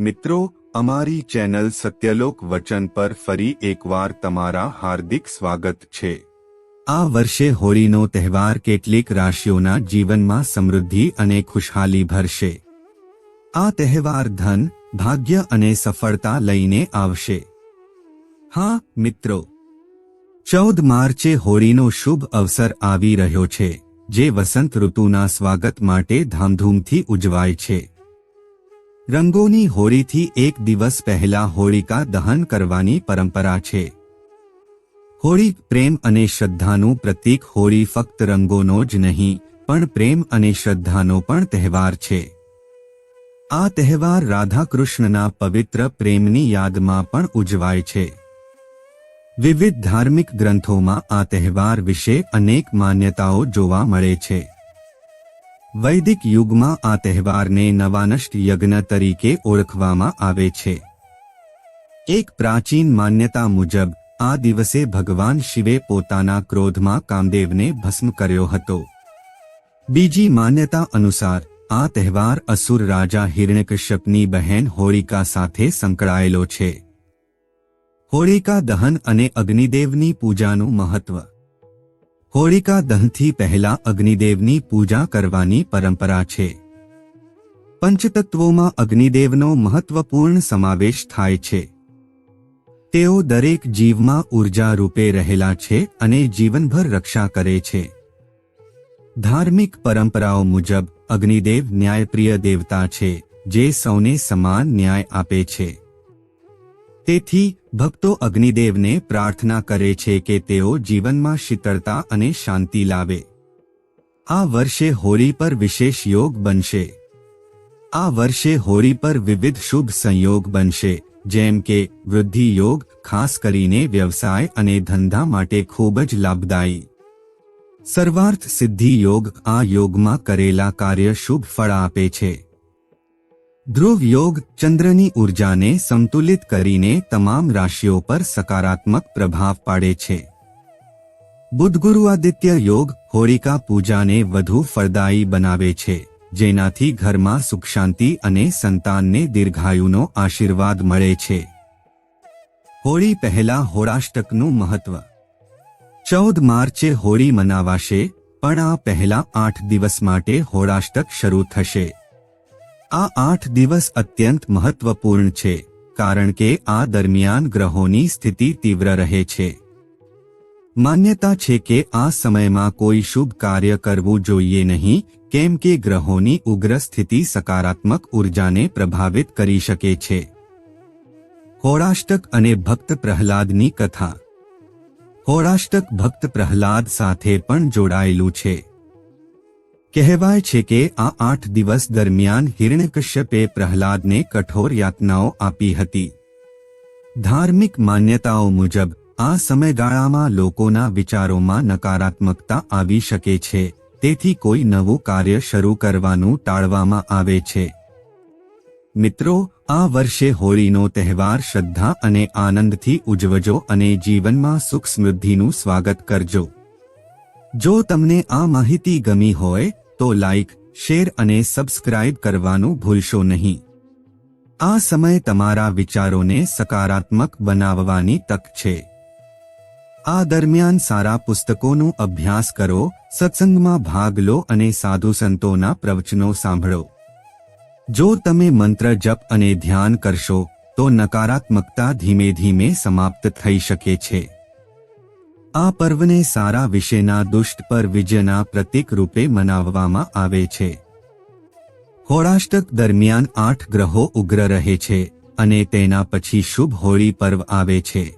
મિત્રો, અમારી ચેનલ સત્યલોક વચન પર ફરી એકવાર તમારા હાર્દિક સ્વાગત છે. આ વર્ષે હોળીનો તહેવાર કેટલીક રાશિઓના જીવનમાં સમૃદ્ધિ અને ખુશહાલી ભરશે. આ તહેવાર ધન, ભાગ્ય અને સફળતા લઈને આવશે. હા, મિત્રો. ચૌદ માર્ચે હોળીનો શુભ અવસર આવી રહ્યો છે, જે વસંત ઋતુના સ્વાગત માટે ધામધૂમથી ઉજવાય છે. રંગોની હોળીથી એક દિવસ પહેલા હોળિકા દહન કરવાની પરંપરા છે. હોળી પ્રેમ અને શ્રદ્ધાનું પ્રતીક હોળી ફક્ત રંગોનો જ નહીં, પણ પ્રેમ અને શ્રદ્ધાનો પણ તહેવાર છે. આ તહેવાર રાધાકૃષ્ણના પવિત્ર પ્રેમની યાદમાં પણ ઉજવાય છે. વિવિધ ધાર્મિક ગ્રંથોમાં આ તહેવાર વિશે અનેક માન્યતાઓ જોવા મળે છે. વૈદિક યુગમાં આ તહેવારને નવાનષ્ટ યજ્ઞ તરીકે ઓળખવામાં આવે છે. એક પ્રાચીન માન્યતા મુજબ, આ દિવસે ભગવાન શિવે પોતાના ક્રોધમાં કામદેવને ભસ્મ કર્યો હતો. બીજી માન્યતા અનુસાર, આ તહેવાર અસુર રાજા હિરણ્યકશ્યપની બહેન હોળિકા સાથે સંકળાયેલો છે. હોળિકા દહન અને અગ્નિદેવની પૂજાનું મહત્વ હોળિકા દહનથી પહેલા અગ્નિદેવની પૂજા કરવાની પરંપરા છે. પંચતત્વોમાં અગ્નિદેવનો મહત્વપૂર્ણ સમાવેશ થાય છે. તેઓ દરેક જીવમાં ઊર્જા રૂપે રહેલા છે અને જીવનભર રક્ષા કરે છે. ધાર્મિક પરંપરાઓ મુજબ અગ્નિદેવ ન્યાયપ્રિય દેવતા છે, જે સૌને સમાન ન્યાય આપે છે. તેથી ભક્તો અગ્નિદેવને પ્રાર્થના કરે છે કે તેઓ જીવનમાં શીતળતા અને શાંતિ લાવે. આ વર્ષે હોળી પર વિશેષ યોગ બનશે. આ વર્ષે હોળી પર વિવિધ શુભ સંયોગ બનશે, જેમ કે વૃદ્ધિ યોગ, ખાસ કરીને વ્યવસાય અને ધંધા માટે ખૂબ જ લાભદાયી. સર્વાર્થ સિદ્ધિ યોગ આ યોગમાં કરેલા કાર્ય શુભ ફળ આપે છે. ધ્રુવ યોગ ચંદ્રની ઉર્જાને સંતુલિત કરીને તમામ રાશિઓ પર સકારાત્મક પ્રભાવ પાડે છે. બુધગુરુ આદિત્ય યોગ હોળિકા પૂજાને વધુ ફળદાયી બનાવે છે, જેનાથી ઘરમાં સુખ શાંતિ અને સંતાનને દીર્ઘાયુનો આશીર્વાદ મળે છે. હોળી પહેલા હોળાષ્ટકનું મહત્વ. ચૌદ માર્ચે હોળી મનાવાશે, પણ આ પહેલા આઠ દિવસ માટે હોળાષ્ટક શરૂ થશે. આ આઠ દિવસ અત્યંત મહત્વપૂર્ણ છે, કારણ કે આ દરમિયાન ગ્રહોની સ્થિતિ તીવ્ર રહે છે. માન્યતા છે કે આ સમયમાં કોઈ શુભ કાર્ય કરવું જોઈએ નહીં, કેમ કે ગ્રહોની ઉગ્ર સ્થિતિ સકારાત્મક ઉર્જાને પ્રભાવિત કરી શકે છે. હોળાષ્ટક અને ભક્ત પ્રહલાદની કથા. હોળાષ્ટક ભક્ત પ્રહલાદ સાથે પણ જોડાયેલું છે. કહેવાય છે કે આ આઠ દિવસ દરમિયાન હિરણ્યકશ્યપે પ્રહલાદને કઠોર યાતનાઓ આપી હતી. ધાર્મિક માન્યતાઓ મુજબ, આ સમયગાળામાં લોકોના વિચારોમાં નકારાત્મકતા આવી શકે છે, તેથી કોઈ નવું કાર્ય શરૂ કરવાનું ટાળવામાં આવે છે. મિત્રો, આ વર્ષે હોળીનો તહેવાર શ્રદ્ધા અને આનંદથી ઉજવજો અને જીવનમાં સુખ સમૃદ્ધિનું સ્વાગત કરજો. જો તમને આ માહિતી ગમી હોય, તો લાઇક શેર અને સબસ્ક્રાઇબ કરવાનું ભૂલશો નહીં. આ સમય તમારા વિચારોને સકારાત્મક બનાવવાની તક છે. આ દરમિયાન સારા પુસ્તકોનો અભ્યાસ કરો, સત્સંગમાં ભાગ લો અને સાધુ સંતોના પ્રવચનો સાંભળો. જો તમે મંત્ર જપ અને ધ્યાન કરશો, તો નકારાત્મકતા ધીમે ધીમે સમાપ્ત થઈ શકે છે. આ પર્વને સારા વિશેના દુષ્ટ પર વિજયના પ્રતીક રૂપે મનાવવામાં આવે છે. હોળાષ્ટક દરમિયાન આઠ ગ્રહો ઉગ્ર રહે છે અને તેના પછી શુભ હોળી પર્વ આવે છે.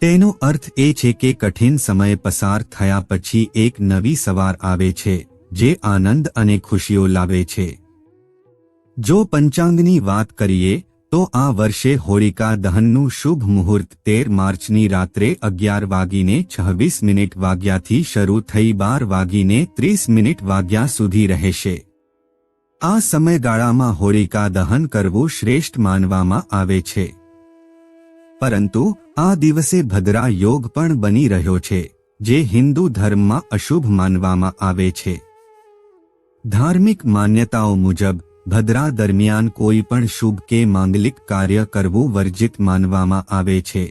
તેનો અર્થ એ છે કે કઠિન સમય પસાર થયા પછી એક નવી સવાર આવે છે, જે આનંદ અને ખુશીઓ લાવે છે. જો પંચાંગની વાત કરીએ તો આ વર્ષે હોળિકા દહનનું શુભ મુહૂર્ત તેર માર્ચની રાત્રે અગિયાર વાગીને છવ્વીસ મિનિટ વાગ્યાથી શરૂ થઈ બાર વાગીને ત્રીસ મિનિટ વાગ્યા સુધી રહેશે. આ સમયગાળામાં હોળિકા દહન કરવું શ્રેષ્ઠ માનવામાં આવે છે. પરંતુ, આ દિવસે ભદ્રા યોગ પણ બની રહ્યો છે, જે હિન્દુ ધર્મમાં અશુભ માનવામાં આવે છે. ધાર્મિક માન્યતાઓ મુજબ ભદ્રા દરમિયાન કોઈ પણ શુભ કે માંગલિક કાર્ય કરવું વર્જિત માનવામાં આવે છે.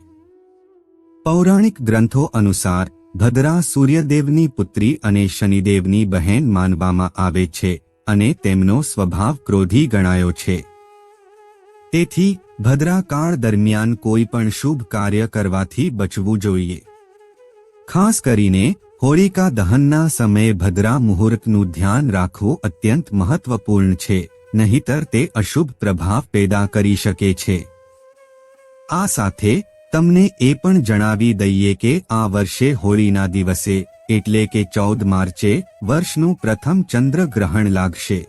પૌરાણિક ગ્રંથો અનુસાર ભદ્રા સૂર્યદેવની પુત્રી અને શનિદેવની બહેન માનવામાં આવે છે અને તેમનો સ્વભાવ ક્રોધી ગણાયો છે. તેથી ભદ્રાકાળ દરમિયાન કોઈ પણ શુભ કાર્ય કરવાથી બચવું જોઈએ. ખાસ કરીને, હોળિકા દહનના સમયે ભદ્રા મુહૂર્તનું ધ્યાન રાખવું અત્યંત મહત્વપૂર્ણ છે. નહીતર તે અશુભ પ્રભાવ પેદા કરી શકે છે. આ સાથે તમને એ પણ જણાવી દઈએ કે આ વર્ષે હોળીના દિવસે, એટલે કે ચૌદ માર્ચે, વર્ષનું પ્રથમ ચંદ્ર ગ્રહણ લાગશે.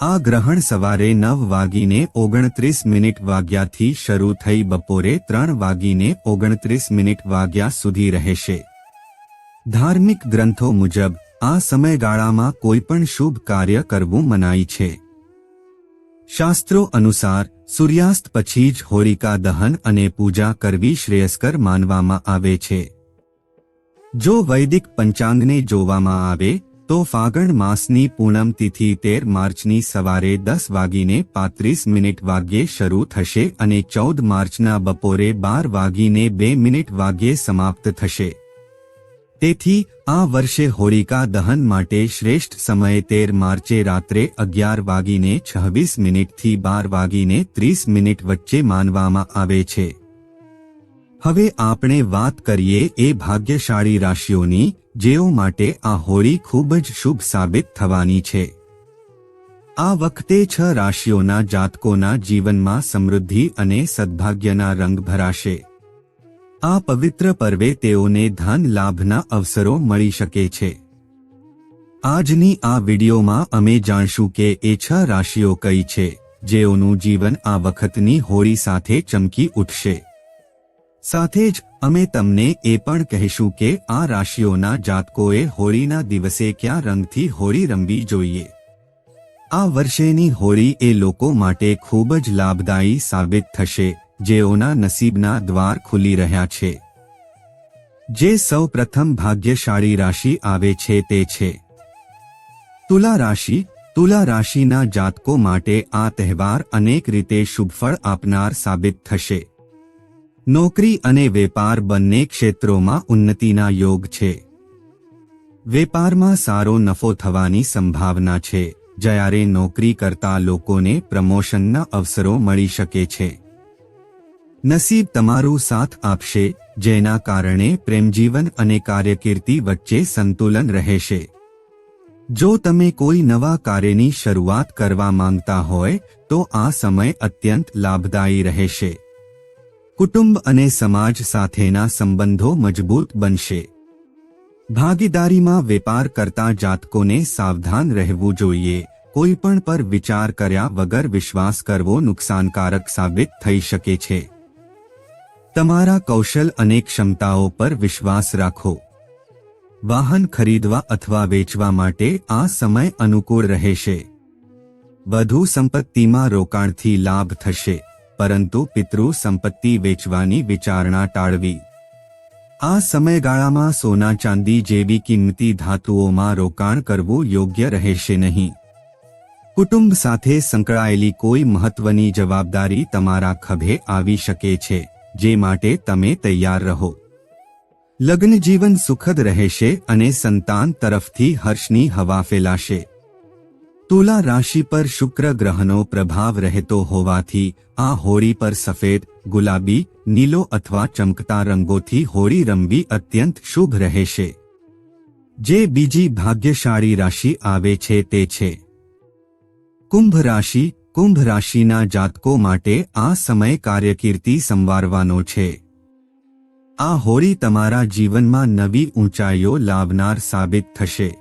આ ગ્રહણ સવારે નવ વાગીને ઓગણત્રીસ મિનિટ વાગ્યાથી શરૂ થઈ બપોરે ત્રણ વાગીને ઓગણત્રીસ મિનિટ વાગ્યા સુધી રહેશે. ધાર્મિક ગ્રંથો મુજબ, આ સમયગાળામાં કોઈ પણ શુભ કાર્ય કરવું મનાય છે. શાસ્ત્રો અનુસાર, સૂર્યાસ્ત પછી જ હોરિકા દહન અને પૂજા કરવી શ્રેયસ્કર માનવામાં આવે છે. જો વૈદિક પંચાંગને જોવામાં આવે, તો ફાગણ માસની પૂનમ તિથિ તેર માર્ચની સવારે દસ વાગીને પાંત્રીસ મિનિટ વાગ્યે શરૂ થશે અને ચૌદ માર્ચના બપોરે બાર વાગીને બે મિનિટ વાગ્યે સમાપ્ત થશે. તેથી આ વર્ષે હોળિકા દહન માટે શ્રેષ્ઠ સમયે તેર માર્ચે રાત્રે અગિયાર વાગીને છવ્વીસ મિનિટથી બાર વાગીને ત્રીસ મિનિટ વચ્ચે માનવામાં આવે છે. હવે આપણે વાત કરીએ એ ભાગ્યશાળી રાશિઓની, જેઓ માટે આ હોળી ખૂબ જ શુભ સાબિત થવાની છે. આ વખતે છ રાશિઓના જાતકોના જીવનમાં સમૃદ્ધિ અને સદભાગ્યના રંગ ભરાશે. આ પવિત્ર પર્વે તેઓને ધન લાભના અવસરો મળી શકે છે. આજની આ વિડીયોમાં અમે જાણશું કે એ છ રાશિઓ કઈ છે, જેઓનું જીવન આ વખતની હોળી સાથે ચમકી ઉઠશે. સાથે જ અમે તમને એ પણ કહીશું કે આ રાશિઓના જાતકોએ હોળીના દિવસે ક્યાં રંગથી હોળી રમવી જોઈએ. આ વર્ષેની હોળી એ લોકો માટે ખૂબ જ લાભદાયી સાબિત થશે. જેઓના નસીબના દ્વાર ખુલી રહ્યા છે. જે સૌ પ્રથમ ભાગ્યશાળી રાશિ આવે છે તે છે. તુલા રાશિ, તુલા રાશિના જાતકો માટે આ તહેવાર અનેક રીતે શુભફળ આપનાર સાબિત થશે. નોકરી અને વેપાર બંને ક્ષેત્રોમાં ઉન્નતિના યોગ છે. વેપારમાં સારો નફો થવાની સંભાવના છે. જ્યારે નોકરી કરતા લોકોને પ્રમોશનના અવસરો મળી શકે છે. નસીબ તમારો સાથ આપશે, જેના કારણે પ્રેમજીવન અને કાર્યકીર્તિ વચ્ચે સંતુલન રહેશે. જો તમે કોઈ નવા કાર્યની શરૂઆત કરવા માંગતા હોય, તો આ સમય અત્યંત લાભદાયી રહેશે. કુટુંબ અને સમાજ સાથેના સંબંધો મજબૂત બનશે. ભાગીદારીમાં વેપાર કરતા જાતકોને સાવધાન રહેવું જોઈએ. કોઈ પણ પર વિચાર કર્યા વગર વિશ્વાસ કરવો નુકસાનકારક સાબિત થઈ શકે છે. તમારા કૌશલ અને ક્ષમતાઓ પર વિશ્વાસ રાખો. વાહન ખરીદવા અથવા વેચવા માટે આ સમય અનુકૂળ રહેશે. વધુ સંપત્તિમાં રોકાણથી લાભ થશે, પરંતુ પિતૃ સંપત્તિ વેચવાની વિચારણા ટાળવી. આ સમયગાળામાં સોના ચાંદી જેવી કિંમતી ધાતુઓમાં રોકાણ કરવું યોગ્ય રહેશે નહીં. કુટુંબ સાથે સંકળાયેલી કોઈ મહત્વની જવાબદારી તમારા ખભે આવી શકે છે. જે માટે તમે તૈયાર રહો. લગ્ન જીવન સુખદ રહેશે અને સંતાન તરફથી હર્ષની હવા ફેલાશે. તુલા રાશિ પર શુક્ર ગ્રહનો પ્રભાવ રહેતો હોવાથી આ હોળી પર સફેદ, ગુલાબી, નીલો અથવા ચમકતા રંગોથી હોળી રમવી અત્યંત શુભ રહેશે. જે બીજી ભાગ્યશાળી રાશિ આવે છે તે છે. કુંભ રાશિ કુંભ રાશિના જાતકો માટે આ સમય કાર્યકીર્તિ સંવારવાનો છે. આ હોળી તમારા જીવનમાં નવી ઊંચાઈઓ લાવનાર સાબિત થશે.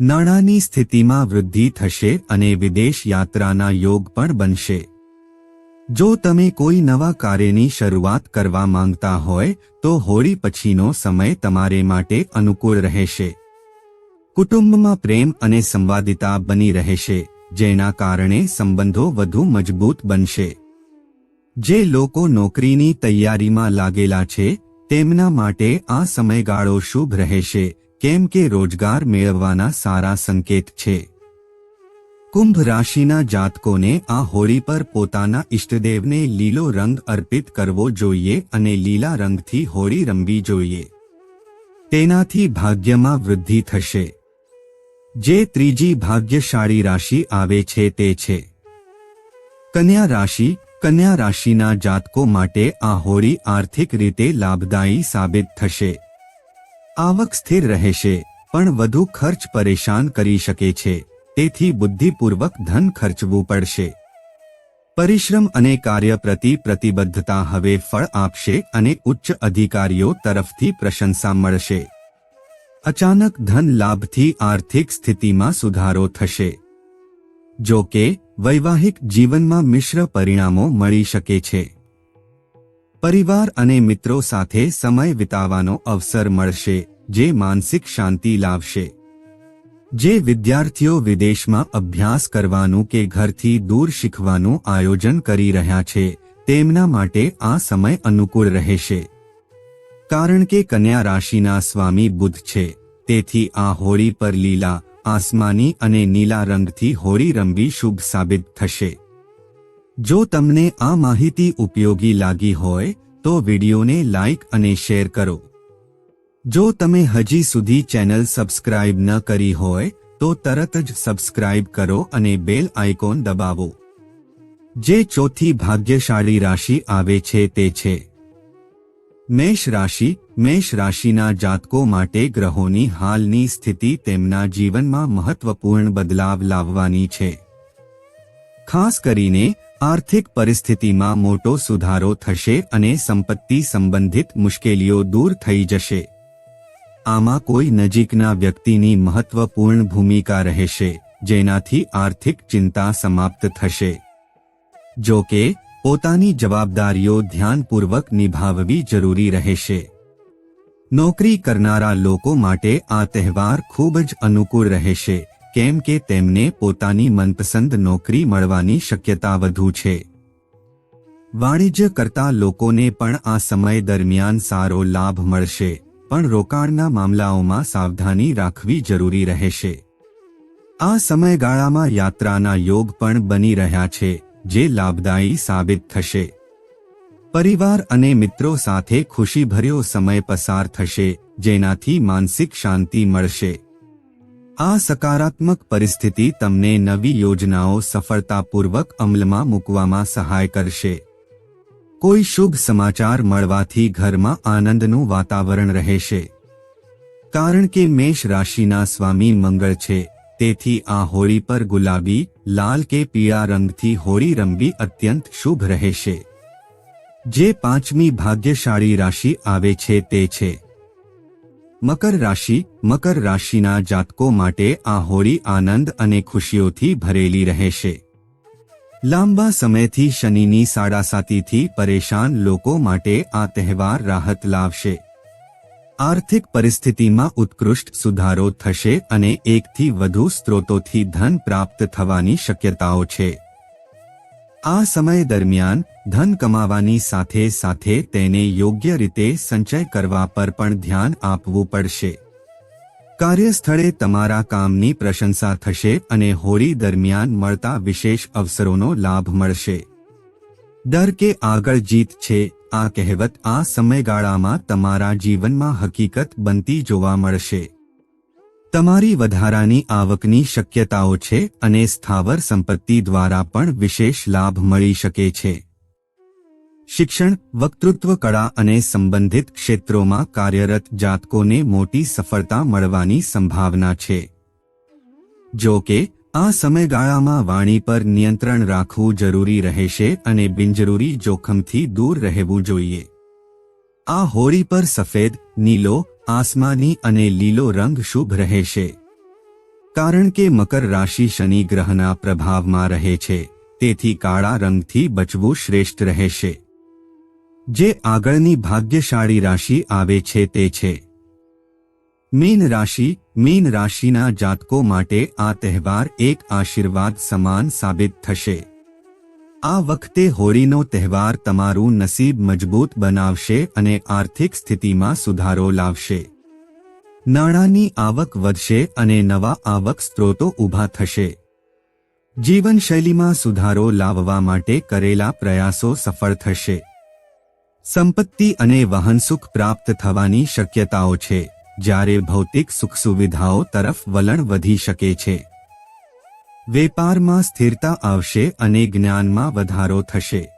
નાણાંની સ્થિતિમાં વૃદ્ધિ થશે અને વિદેશ યાત્રાના યોગ પણ બનશે. જો તમે કોઈ નવા કાર્યની શરૂઆત કરવા માંગતા હોય, તો હોળી પછીનો સમય તમારે માટે અનુકૂળ રહેશે. કુટુંબમાં પ્રેમ અને સંવાદિતા બની રહેશે. જેના કારણે સંબંધો વધુ મજબૂત બનશે. જે લોકો નોકરીની તૈયારીમાં લાગેલા છે, તેમના માટે આ સમયગાળો શુભ રહેશે, કેમ કે રોજગાર મેળવવાના સારા સંકેત છે. કુંભ રાશિના જાતકોને આ હોળી પર પોતાના ઇષ્ટદેવને લીલો રંગ અર્પિત કરવો જોઈએ અને લીલા રંગથી હોળી રમવી જોઈએ. તેનાથી ભાગ્યમાં વૃદ્ધિ થશે. જે ત્રીજી ભાગ્યશાળી રાશિ આવે છે તે છે. કન્યા રાશિ, કન્યા રાશિના જાતકો માટે આ હોળી આર્થિક રીતે લાભદાયી સાબિત થશે. આવક સ્થિર રહેશે, પણ વધુ ખર્ચ પરેશાન કરી શકે છે, તેથી બુદ્ધિપૂર્વક ધન ખર્ચવું પડશે. પરિશ્રમ અને કાર્ય પ્રતિ પ્રતિબદ્ધતા હવે ફળ આપશે અને ઉચ્ચ અધિકારીઓ તરફથી પ્રશંસા મળશે. અચાનક ધન લાભથી આર્થિક સ્થિતિમાં સુધારો થશે. જો કે, વૈવાહિક જીવનમાં મિશ્ર પરિણામો મળી શકે છે. પરિવાર અને મિત્રો સાથે સમય વિતાવવાનો અવસર મળશે, જે માનસિક શાંતિ લાવશે. જે વિદ્યાર્થીઓ વિદેશમાં અભ્યાસ કરવાનું કે ઘરથી દૂર શીખવાનું આયોજન કરી રહ્યા છે, તેમના માટે આ સમય અનુકૂળ રહેશે. કારણ કે કન્યા રાશિના સ્વામી બુધ છે. તેથી આ હોળી પર લીલા, આસમાની અને નીલા રંગથી હોળી રમવી શુભ સાબિત થશે. જો તમને આ માહિતી ઉપયોગી લાગી હોય, તો વિડીયોને લાઇક અને શેર કરો. જો તમે હજી સુધી ચેનલ સબસ્ક્રાઇબ ન કરી હોય, તો તરત જ સબસ્ક્રાઇબ કરો અને બેલ આઇકોન દબાવો. જે ચોથી ભાગ્યશાળી રાશિ આવે છે તે છે. મેષ રાશિ, મેષ રાશિના જાતકો માટે ગ્રહોની હાલની સ્થિતિ તેમના જીવનમાં મહત્વપૂર્ણ બદલાવ લાવવાની છે. ખાસ કરીને, આર્થિક પરિસ્થિતિમાં મોટો સુધારો થશે અને સંપત્તિ સંબંધિત મુશ્કેલીઓ દૂર થઈ જશે. આમાં કોઈ નજીકના વ્યક્તિની મહત્વપૂર્ણ ભૂમિકા રહેશે, જેનાથી આર્થિક ચિંતા સમાપ્ત થશે. જો કે પોતાની જવાબદારીઓ ધ્યાનપૂર્વક નિભાવવી જરૂરી રહેશે. નોકરી કરનારા લોકો માટે આ તહેવાર ખૂબ જ અનુકૂળ રહેશે, કેમ કે તેમને પોતાની મનપસંદ નોકરી મળવાની શક્યતા વધુ છે. વાણિજ્ય કરતા લોકોને પણ આ સમય દરમિયાન સારો લાભ મળશે, પણ રોકાણના મામલાઓમાં સાવધાની રાખવી જરૂરી રહેશે. આ સમયગાળામાં યાત્રાના યોગ પણ બની રહ્યા છે. જે લાભદાયી સાબિત થશે. પરિવાર અને મિત્રો સાથે ખુશીભર્યો સમય પસાર થશે, જેનાથી માનસિક શાંતિ મળશે. આ સકારાત્મક પરિસ્થિતિ તમને નવી યોજનાઓ સફળતાપૂર્વક અમલમાં મૂકવામાં સહાય કરશે. કોઈ શુભ સમાચાર મળવાથી ઘરમાં આનંદનું વાતાવરણ રહેશે. કારણ કે મેષ રાશિના સ્વામી મંગળ છે. તેથી આ હોળી પર ગુલાબી, લાલ કે પીળા રંગથી હોળી રમવી અત્યંત શુભ રહેશે. જે પાંચમી ભાગ્યશાળી રાશિ આવે છે તે છે. મકર રાશિ, મકર રાશિના જાતકો માટે આ હોળી આનંદ અને ખુશીઓથી ભરેલી રહેશે. લાંબા સમયથી શનિની સાડાસાતીથી પરેશાન લોકો માટે આ તહેવાર રાહત લાવશે. આર્થિક પરિસ્થિતિમાં ઉત્કૃષ્ટ સુધારો થશે અને એકથી વધુ સ્ત્રોતોથી ધન પ્રાપ્ત થવાની શક્યતાઓ છે. આ સમય દરમિયાન ધન કમાવાની સાથે સાથે તેને યોગ્ય રીતે સંચય કરવા પર પણ ધ્યાન આપવું પડશે. કાર્યસ્થળે તમારા કામની પ્રશંસા થશે અને હોળી દરમિયાન મળતા વિશેષ અવસરોનો લાભ મળશે. ડર કે આગળ જીત છે આ કહેવત આ સમયગાળામાં તમારા જીવનમાં હકીકત બનતી જોવા મળશે. તમારી વધારાની આવકની શક્યતાઓ છે અને સ્થાવર સંપત્તિ દ્વારા પણ વિશેષ લાભ મળી શકે છે. શિક્ષણ, વક્તૃત્વ કળા અને સંબંધિત ક્ષેત્રોમાં કાર્યરત જાતકોને મોટી સફળતા મળવાની સંભાવના છે. જો કે આ સમયગાળામાં વાણી પર નિયંત્રણ રાખવું જરૂરી રહેશે અને બિનજરૂરી જોખમથી દૂર રહેવું જોઈએ. આ હોળી પર સફેદ, નીલો, આસમાની અને લીલો રંગ શુભ રહેશે. કારણ કે મકર રાશિ શનિ ગ્રહના પ્રભાવમાં રહે છે, તેથી કાળા રંગથી બચવું શ્રેષ્ઠ રહેશે. જે આગળની ભાગ્યશાળી રાશિ આવે છે તે છે. મીન રાશિ, મીન રાશિના જાતકો માટે આ તહેવાર એક આશીર્વાદ સમાન સાબિત થશે. આ વખતે હોળીનો તહેવાર તમારું નસીબ મજબૂત બનાવશે અને આર્થિક સ્થિતિમાં સુધારો લાવશે. નાણાંની આવક વધશે અને નવા આવક સ્ત્રોતો ઊભા થશે. જીવનશૈલીમાં સુધારો લાવવા માટે કરેલા પ્રયાસો સફળ થશે. સંપત્તિ અને વાહનસુખ પ્રાપ્ત થવાની શક્યતાઓ છે. જ્યારે ભૌતિક સુખ સુવિધાઓ તરફ વલણ વધી શકે છે. વેપારમાં સ્થિરતા આવશે અને જ્ઞાનમાં વધારો થશે.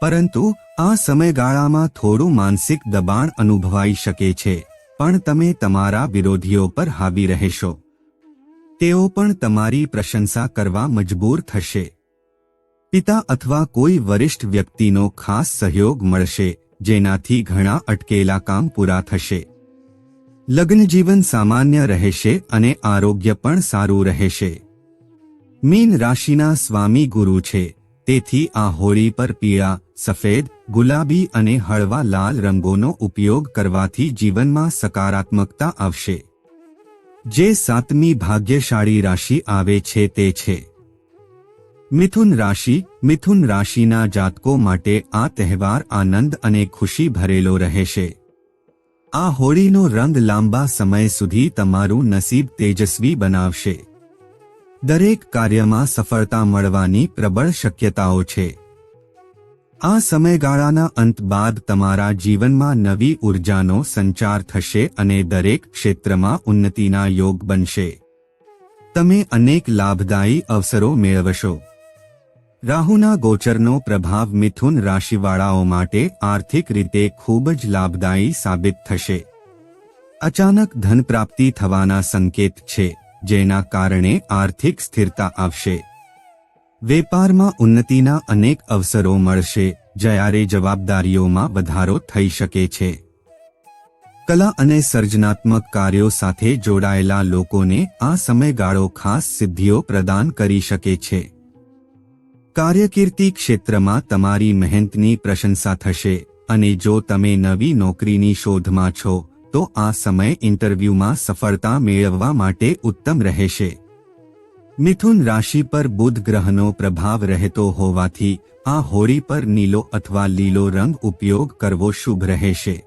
પરંતુ આ સમયગાળામાં થોડું માનસિક દબાણ અનુભવાઈ શકે છે, પણ તમે તમારા વિરોધીઓ પર હાવી રહેશો. તેઓ પણ તમારી પ્રશંસા કરવા મજબૂર થશે. પિતા અથવા કોઈ વરિષ્ઠ વ્યક્તિનો ખાસ સહયોગ મળશે, જેનાથી ઘણા અટકેલા કામ પૂરા થશે. લગ્ન જીવન સામાન્ય રહેશે અને આરોગ્ય પણ સારું રહેશે. મીન રાશિના સ્વામી ગુરુ છે. તેથી આ હોળી પર પીળા, સફેદ, ગુલાબી અને હળવા લાલ રંગોનો ઉપયોગ કરવાથી જીવનમાં સકારાત્મકતા આવશે. જે સાતમી ભાગ્યશાળી રાશિ આવે છે તે છે. મિથુન રાશિ, મિથુન રાશિના જાતકો માટે આ તહેવાર આનંદ અને ખુશી ભરેલો રહેશે. આ હોળીનો રંગ લાંબા સમય સુધી તમારું નસીબ તેજસ્વી બનાવશે. દરેક કાર્યમાં સફળતા મળવાની પ્રબળ શક્યતાઓ છે. આ સમયગાળાના અંત બાદ તમારા જીવનમાં નવી ઉર્જાનો સંચાર થશે અને દરેક ક્ષેત્રમાં ઉન્નતિના યોગ બનશે. તમે અનેક લાભદાયી અવસરો મેળવશો. રાહુના ગોચરનો પ્રભાવ મિથુન રાશિવાળાઓ માટે આર્થિક રીતે ખૂબ જ લાભદાયી સાબિત થશે. અચાનક ધન પ્રાપ્તિ થવાના સંકેત છે, જેના કારણે આર્થિક સ્થિરતા આવશે. વેપારમાં ઉન્નતિના અનેક અવસરો મળશે, જ્યારે જવાબદારીઓમાં વધારો થઈ શકે છે. કલા અને સર્જનાત્મક કાર્યો સાથે જોડાયેલા લોકોને આ સમયગાળો ખાસ સિદ્ધિઓ પ્રદાન કરી શકે છે. કાર્યકીર્તિ ક્ષેત્રમાં તમારી મહેનતની પ્રશંસા થશે અને જો તમે નવી નોકરીની શોધમાં છો, તો આ સમય ઇન્ટરવ્યૂમાં સફળતા મેળવવા માટે ઉત્તમ રહેશે. મિથુન રાશિ પર બુધ ગ્રહનો પ્રભાવ રહેતો હોવાથી આ હોળી પર નીલો અથવા લીલો રંગ ઉપયોગ કરવો શુભ રહેશે.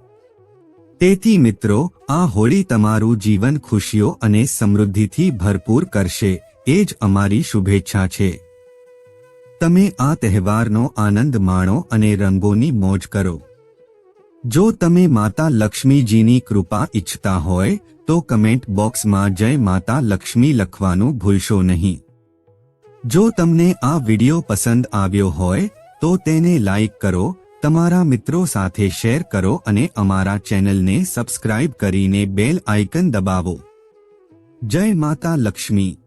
તેથી મિત્રો, આ હોળી તમારું જીવન ખુશીઓ અને સમૃદ્ધિથી ભરપૂર કરશે, એ જ અમારી શુભેચ્છા છે. તમે આ તહેવારનો આનંદ માણો અને રંગોની મોજ કરો. જો તમે માતા લક્ષ્મીજીની કૃપા ઈચ્છતા હોય, તો કમેન્ટ બોક્સમાં જય માતા લક્ષ્મી લખવાનું ભૂલશો નહીં. જો તમને આ વિડિયો પસંદ આવ્યો હોય, તો તેને લાઇક કરો, તમારા મિત્રો સાથે શેર કરો અને અમારા ચેનલને સબસ્ક્રાઇબ કરીને બેલ આઇકન દબાવો. જય માતા લક્ષ્મી.